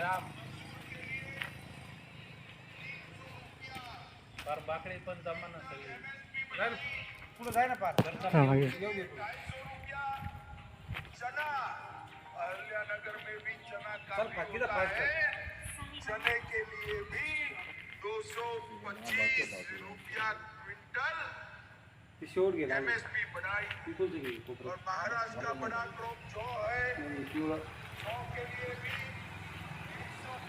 राम फार बाकडे पण जमा ना सगळे पुढे जाय ना पार हा येऊ दे तू. चना अहल्यानगर में भी चना चल काफ़ी बाकी तो पास चने के लिए भी 225 रुपया क्विंटल ती शेवट गेला एमएसपी बढ़ाई गेली कोपऱ्यात. और महाराष्ट्र का बड़ा क्रॉप जो है हम्म, पिवळं. सौ के लिए भी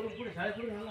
बढ़ोतरी हा,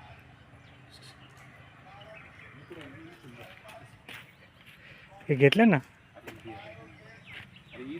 हे घेतलं ना? अरे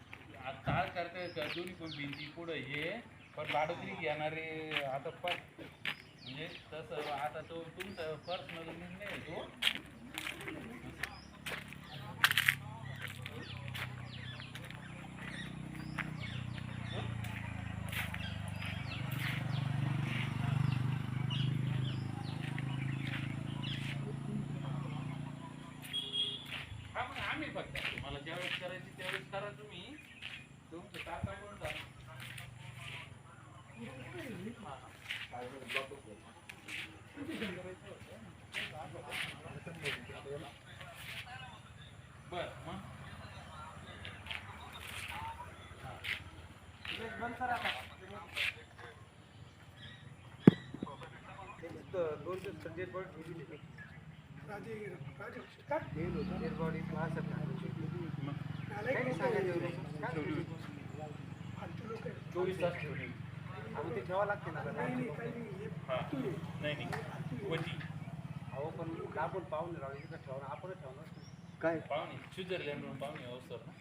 आता करता दोन्ही पण भिंती पुढं हे पण भाडोत्री घेणारे आता पण म्हणजे तसं आता तो तुमचा पर्सनल निर्णय तो हा मग आम्ही फक्त तुम्हाला ज्यावेळेस करायची करा बर मग बंद करा दोन दिवस डेड बॉडी ठेवली होती. डेड बॉडी असं काही नाही सांगायचं एवढं. काय ठेवली? चोवीस तास ठेवली अहो, ते ठेवावं लागते ना. हा। नाही नाही कोणती अहो पण आपण पाहून राहू इथं ठेवणं आपणच ठेवणार काय पाहुणे स्वित्झर्लंडवरून पाहुणे अहो सर? ना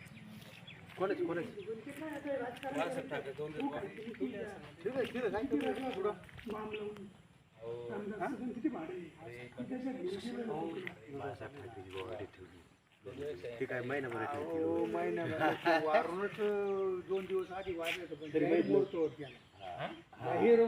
कोणाच कोणाच बाळासाहेब ठाकरे दोन. ठीक आहे ठीक आहे पुढं हा? पण बाळासाहेब ठाकरेची बॉडी ठेवली ती काय महिनाभर ठेवली अहो, महिन्याभर वारूनच दोन दिवस आधी वारले तरी माहित नव्हतं. होतो हा? हिरो